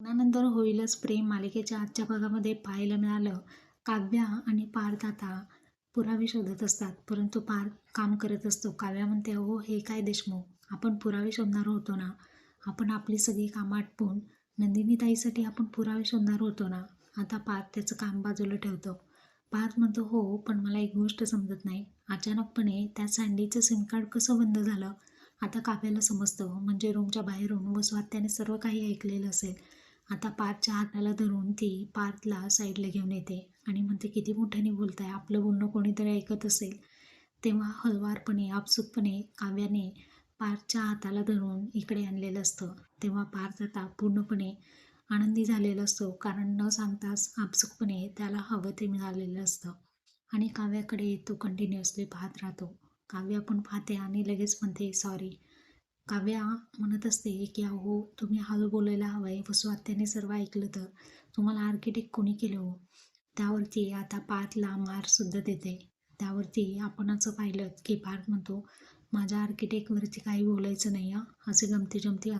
लग्नानंतर होईलच प्रेम मालिकेच्या आजच्या भागामध्ये पाहायला मिळालं. काव्या आणि पार्थ आता पुरावे शोधत असतात परंतु पार्थ काम करत असतो. काव्या म्हणते अहो हे काय देशमुख? आपण पुरावे शोधणार होतो ना? आपण आपली सगळी कामं आटपून नंदिनीताईसाठी आपण पुरावे शोधणार होतो ना? आता पार्थ त्याचं काम बाजूला ठेवतो. पार्थ म्हणतो हो पण मला एक गोष्ट समजत नाही. अचानकपणे त्या सँडीचं सिम कार्ड कसं बंद झालं? आता काव्याला समजतं. म्हणजे रूमच्या बाहेरून वसवात त्याने सर्व काही ऐकलेलं असेल. आता पार्थच्या हाताला धरून ती पार्थला साईडला घेऊन येते आणि म्हणते किती मोठ्याने बोलताय. आपलं बोलणं कोणीतरी ऐकत असेल. तेव्हा हलवारपणे आपसुकपणे काव्याने पार्थच्या हाताला धरून इकडे आणलेलं असतं. तेव्हा पार्थ आता पूर्णपणे आनंदी झालेला असतो कारण न सांगताच आपसुकपणे त्याला हवं ते मिळालेलं असतं. आणि काव्याकडे तो कंटिन्युअसली पाहत राहतो. काव्य पण पाहते आणि लगेच म्हणते सॉरी काव्या म्हणत असते की अहो तुम्ही हळू बोलायला हवं आहे वसवात सर्व ऐकलं तर तुम्हाला आर्किटेक्ट कोणी केलं हो? त्यावरती आता पार्थला मारसुद्धा देते. त्यावरती आपण असं पाहिलं की पार्थ म्हणतो माझ्या आर्किटेक्टवरती काही बोलायचं नाही हं. असे गमती जमती